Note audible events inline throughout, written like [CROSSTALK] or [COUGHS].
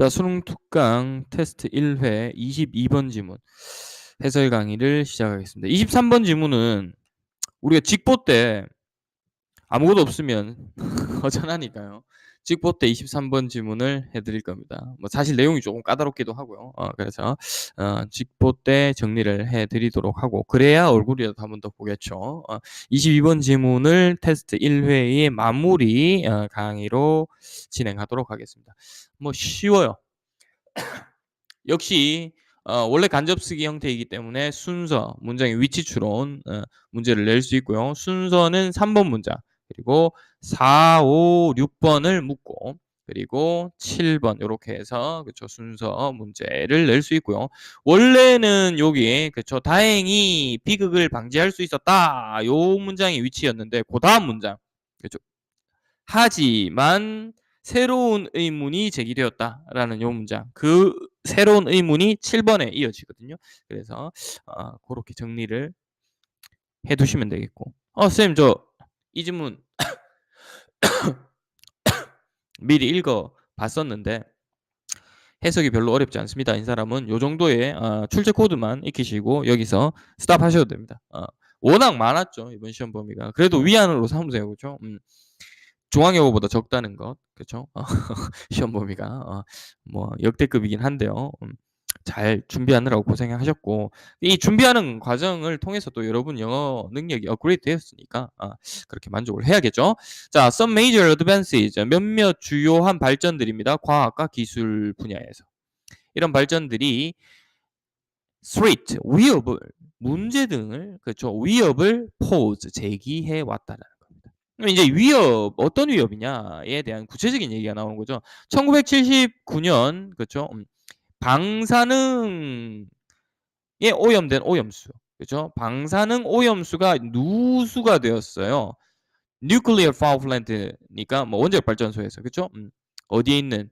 자, 수능 특강 테스트 1회 22번 지문 해설 강의를 시작하겠습니다. 23번 지문은 우리가 직보 때 아무것도 없으면 [LAUGHS] 허전하니까요. 직보 때 23번 지문을 해드릴 겁니다. 뭐 사실 내용이 조금 까다롭기도 하고요. 어, 그래서 어, 직보 때 정리를 해드리도록 하고 그래야 얼굴이라도 한 번 더 보겠죠. 어, 22번 지문을 테스트 1회의 마무리 어, 강의로 진행하도록 하겠습니다. 뭐 쉬워요. [COUGHS] 역시 어, 원래 간접쓰기 형태이기 때문에 순서, 문장의 위치 추론 어, 문제를 낼 수 있고요. 순서는 3번 문장, 그리고 4, 5, 6번을 묻고 그리고 7번 이렇게 해서 그쵸 순서 문제를 낼 수 있고요. 원래는 여기 그쵸 다행히 비극을 방지할 수 있었다. 요 문장의 위치였는데 그 다음 문장 그쵸 하지만 새로운 의문이 제기되었다라는 요 문장. 그 새로운 의문이 7번에 이어지거든요. 그래서 어, 그렇게 정리를 해 두시면 되겠고. 어, 쌤, 저 이 지문 [COUGHS] 미리 읽어 봤었는데 해석이 별로 어렵지 않습니다. 이 사람은 요 정도의 어, 출제 코드만 익히시고 여기서 스탑 하셔도 됩니다. 어, 워낙 많았죠 이번 시험 범위가. 그래도 위안으로 삼으세요, 그렇죠? 음. 중앙여고보다 적다는 것, 그렇죠? [LAUGHS] 시험 범위가 어, 뭐 역대급이긴 한데요. 음, 잘 준비하느라고 고생하셨고 이 준비하는 과정을 통해서 또 여러분 영어 능력이 업그레이드 되었으니까 아, 그렇게 만족을 해야겠죠. 자, some major advances 몇몇 주요한 발전들입니다. 과학과 기술 분야에서 이런 발전들이 threat 위협을 문제 등을 그렇죠 위협을 pose 제기해 왔다는 겁니다. 이제 위협 어떤 위협이냐에 대한 구체적인 얘기가 나오는 거죠. 1979년 그렇죠. 음, 방사능에 오염된 오염수. 그죠? 방사능 오염수가 누수가 되었어요. nuclear power plant니까 뭐 원자력 발전소에서 그죠? 음, 어디에 있는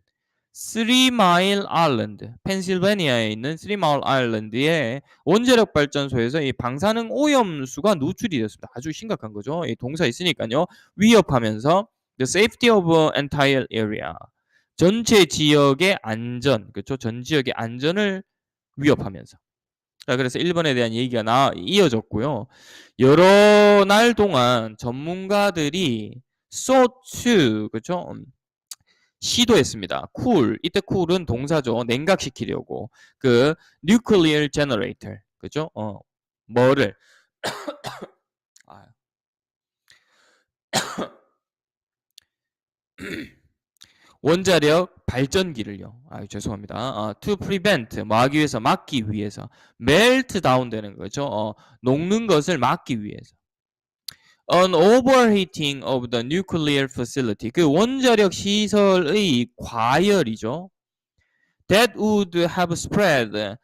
Three Mile Island, 펜실베니아에 있는 Three Mile Island의 원자력 발전소에서 이 방사능 오염수가 누출이 되었습니다. 아주 심각한 거죠. 이 동사 있으니까요. 위협하면서 the safety of entire area. 전체 지역의 안전, 그렇죠? 전 지역의 안전을 위협하면서. 자, 그래서 1번에 대한 얘기가 나 이어졌고요. 여러 날 동안 전문가들이 to, 그렇죠? 시도했습니다. cool, 이때 cool은 동사죠. 냉각시키려고. 그 nuclear generator, 그죠? 어, 뭐를 [COUGHS] 원자력 발전기를요. 아, 죄송합니다. 어, to prevent 막기 위해서 막기 위해서 melt down 되는 거죠. 어, 녹는 것을 막기 위해서. An overheating of the nuclear facility. 그 원자력 시설의 과열이죠. That would have spread.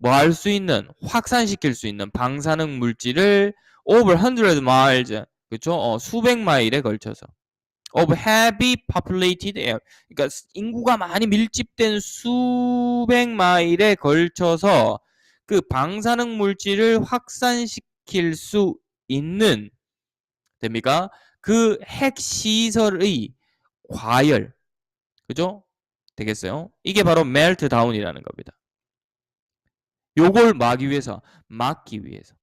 뭐 할 수 있는 확산시킬 수 있는 방사능 물질을 over 100 miles. 그렇죠? 어, 수백 마일에 걸쳐서. Of heavy populated air. 그러니까 인구가 많이 밀집된 수백 마일에 걸쳐서 그 방사능 물질을 확산시킬 수 있는 됩니까? 그 핵시설의 과열. 그죠? 되겠어요? 이게 바로 멜트 다운이라는 겁니다. 요걸 막기 위해서, 막기 위해서.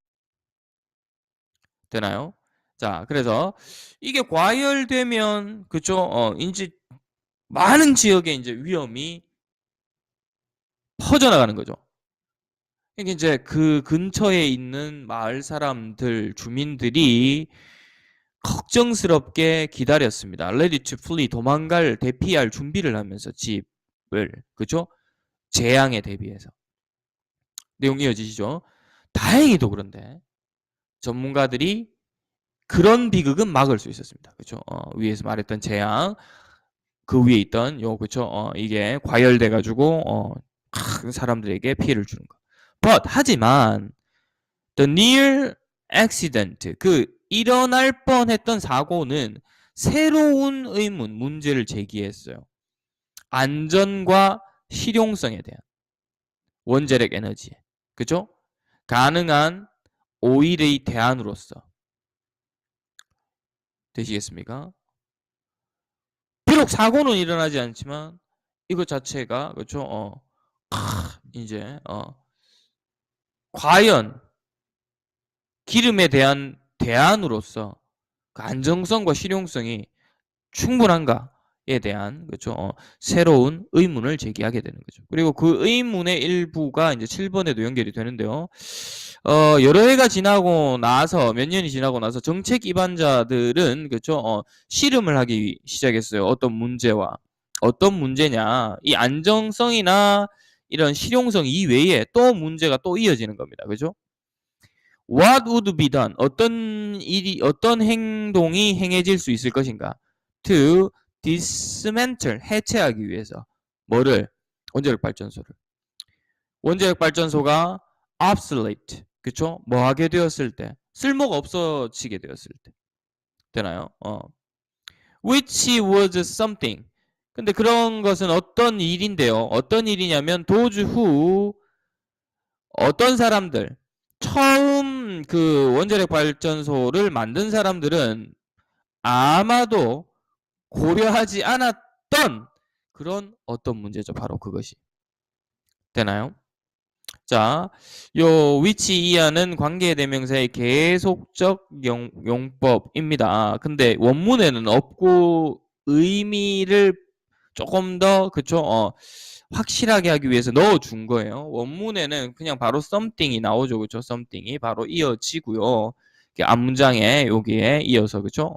되나요? 자, 그래서 이게 과열되면 그죠? 어, 이제 많은 지역에 이제 위험이 퍼져나가는 거죠. 이게 이제 그 근처에 있는 마을 사람들, 주민들이 걱정스럽게 기다렸습니다. to flee, 도망갈, 대피할 준비를 하면서 집을, 그죠? 재앙에 대비해서. 내용 이어지시죠? 다행히도 그런데 전문가들이 그런 비극은 막을 수 있었습니다. 그렇죠? 어, 위에서 말했던 재앙 그 위에 있던 요 그렇죠? 어, 이게 과열돼 가지고 어, 사람들에게 피해를 주는 거. But 하지만 the near accident 그 일어날 뻔했던 사고는 새로운 의문 문제를 제기했어요. 안전과 실용성에 대한 원자력 에너지 그죠? 가능한 오일의 대안으로서 되시겠습니까? 비록 사고는 일어나지 않지만 이것 자체가 그렇죠? 어. 이제 어. 과연 기름에 대한 대안으로서 그 안정성과 실용성이 충분한가 에 대한 그렇죠? 어, 새로운 의문을 제기하게 되는 거죠. 그리고 그 의문의 일부가 이제 7번에도 연결이 되는데요. 어, 여러 해가 지나고 나서 몇 년이 지나고 나서 정책 입안자들은 그렇죠? 어, 씨름을 하기 시작했어요. 어떤 문제와 어떤 문제냐? 이 안정성이나 이런 실용성 이외에 또 문제가 또 이어지는 겁니다. 그죠? What would be done? 어떤 일이 어떤 행동이 행해질 수 있을 것인가? To dismantle 해체하기 위해서 뭐를 원자력 발전소를 원자력 발전소가 obsolete 그쵸? 뭐 하게 되었을 때 쓸모가 없어지게 되었을 때 되나요? 어. which was something 근데 그런 것은 어떤 일인데요? 어떤 일이냐면 도주 후 어떤 사람들 처음 그 원자력 발전소를 만든 사람들은 아마도 고려하지 않았던 그런 어떤 문제죠. 바로 그것이. 되나요? 자, 요 위치 이하는 관계대명사의 계속적 용, 용법입니다. 근데 원문에는 없고 의미를 조금 더 그쵸? 어, 확실하게 하기 위해서 넣어준 거예요. 원문에는 그냥 바로 something이 나오죠. 그쵸? something이 바로 이어지고요. 앞문장에 여기에 이어서 그쵸?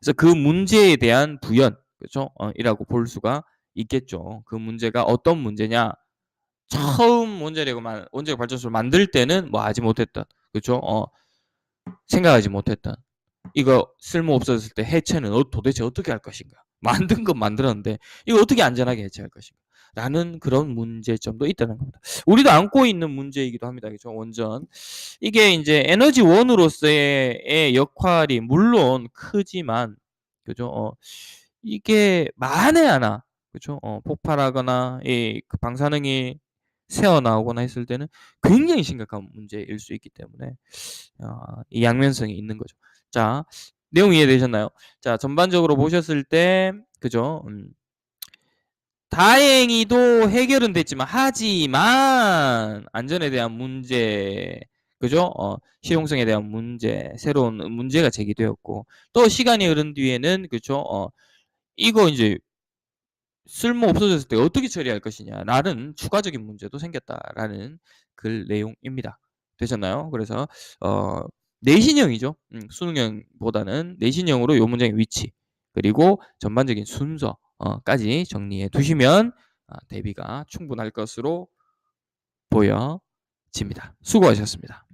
그래서 그 문제에 대한 부연 그쵸? 어, 이라고 볼 수가 있겠죠. 그 문제가 어떤 문제냐? 처음 원자력을 원자력 발전소를 만들 때는 뭐 하지 못했던 그쵸? 어, 생각하지 못했던 이거 쓸모 없어졌을 때 해체는 어, 도대체 어떻게 할 것인가? [LAUGHS] 만든 건 만들었는데 이거 어떻게 안전하게 해체할 것인가? 라는 그런 문제점도 있다는 겁니다. 우리도 안고 있는 문제이기도 합니다. 그죠? 원전. 이게 이제 에너지 원으로서의 역할이 물론 크지만, 그죠? 어, 이게 만에 하나, 그죠? 어, 폭발하거나, 이그 방사능이 새어나오거나 했을 때는 굉장히 심각한 문제일 수 있기 때문에, 어, 이 양면성이 있는 거죠. 자, 내용 이해되셨나요? 자, 전반적으로 보셨을 때, 그죠? 음, 다행히도 해결은 됐지만, 하지만, 안전에 대한 문제, 그죠? 어, 실용성에 대한 문제, 새로운 문제가 제기되었고, 또 시간이 흐른 뒤에는, 그죠? 어, 이거 이제, 쓸모 없어졌을 때 어떻게 처리할 것이냐라는 추가적인 문제도 생겼다라는 글 내용입니다. 되셨나요? 그래서, 어, 내신형이죠. 음, 수능형보다는 내신형으로 요 문장의 위치 그리고 전반적인 순서 까지 정리해 두시면 아, 대비가 충분할 것으로 보여집니다. 수고하셨습니다.